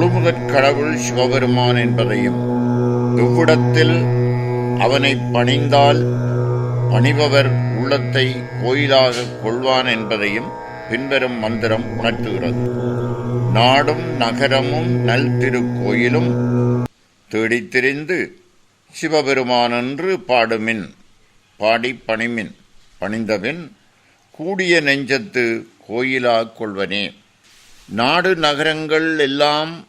முழுமுதற் கடவுள் சிவபெருமான் என்பதையும் இவ்விடத்தில் அவனை பணிந்தால் பணிபவர் உள்ளத்தை கோயிலாக கொள்வான் என்பதையும் பின்வரும் மந்திரம் உணர்த்துகிறது. நாடும் நகரமும் நல் திருக்கோயிலும் தேடித்திரிந்து பாடுமின் பாடி பணிமின் பணிந்தபின் கூடிய நெஞ்சத்து கோயிலாக் கொள்வனே. நாடு நகரங்கள் எல்லாம்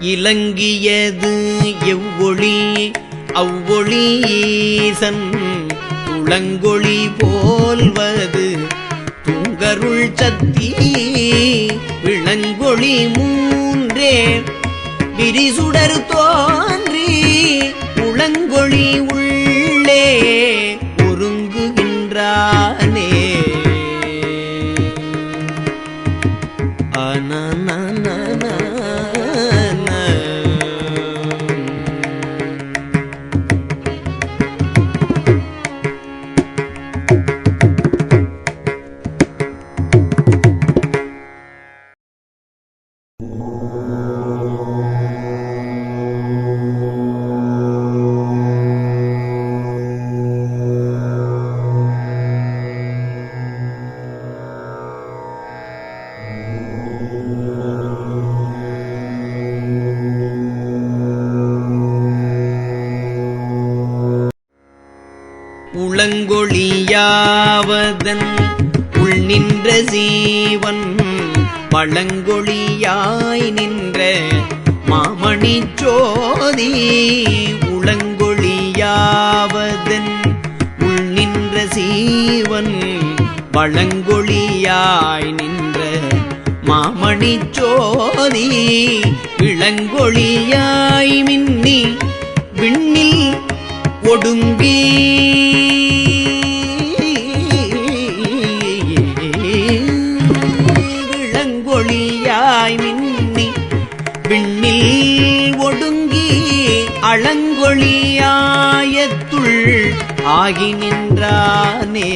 இலங்கியது எவ்வொளி அவ்வொளி ஈசன் துளங்கொளி போல்வது துங்கருள் சத்தி விளங்கொழி மூன்றே. விரிசுடர் தோன்றி உளங்கொழி உள்ளே பழங்கொழியாவதன் உள் நின்ற சீவன் பழங்கொழியாய் நின்ற மாமணி சோதி உளங்கொழியாவதன் உள் நின்ற சீவன் பழங்கொழியாய் நின்ற மாமணி சோதி இளங்கொழியாய் மின்னி விண்ணில் ஒடுங்கி ஆகி நின்றானே.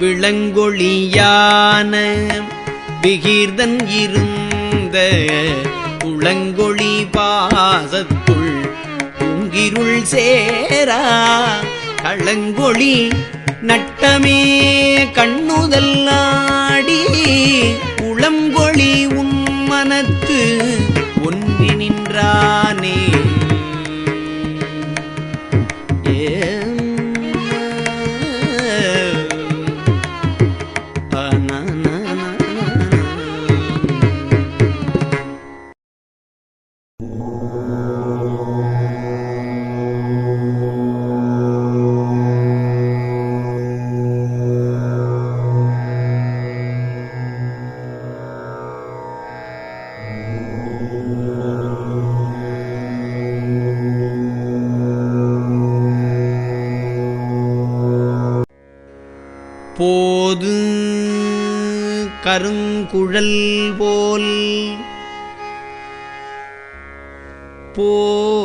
விளங்கொழியான விகீர்தன் இருந்த உளங்கொழி பாசத்துள் உங்கிருள் சேரா. களங்கொழி நட்டமே கண்ணுதல் நாடி உளங்கொழி உன் மனத்து ஒன்றி நின்றார். போது கருங்குழல் போல்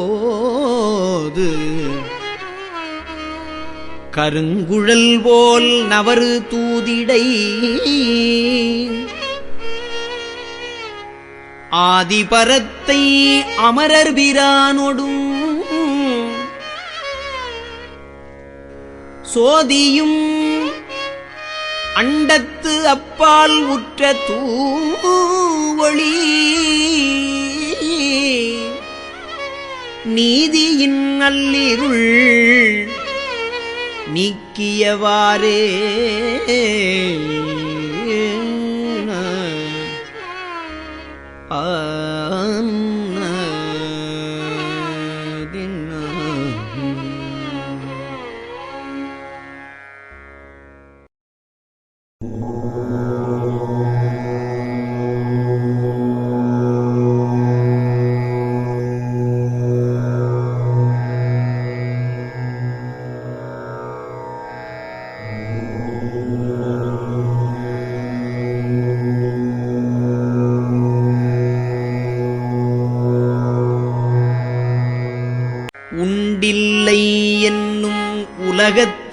போது கருங்குழல் போல் நவறு தூதிடை ஆதிபரத்தை அமரர் பிரானொடும் சோதியும் அண்டத்து அப்பால் உற்ற தூவொளி. நீதியின் நல்லிருள் நீக்கியவாறே. ஆ.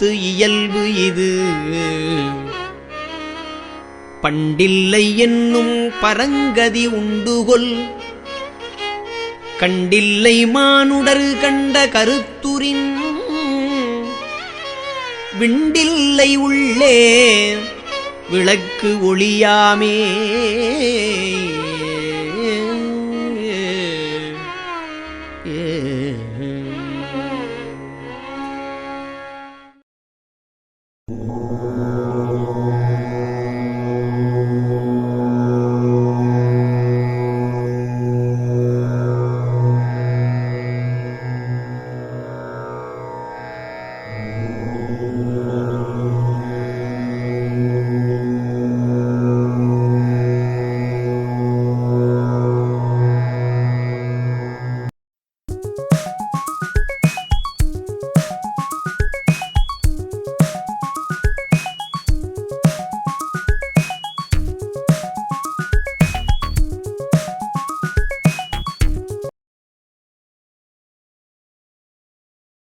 பண்டத்து இயல்பு இது. பண்டில்லை என்னும் பரங்கதி உண்டுகொள். கண்டில்லை மானுடர் கண்ட கருத்துரின். விண்டில்லை உள்ளே விளக்கு ஒளியாமே. ஏ.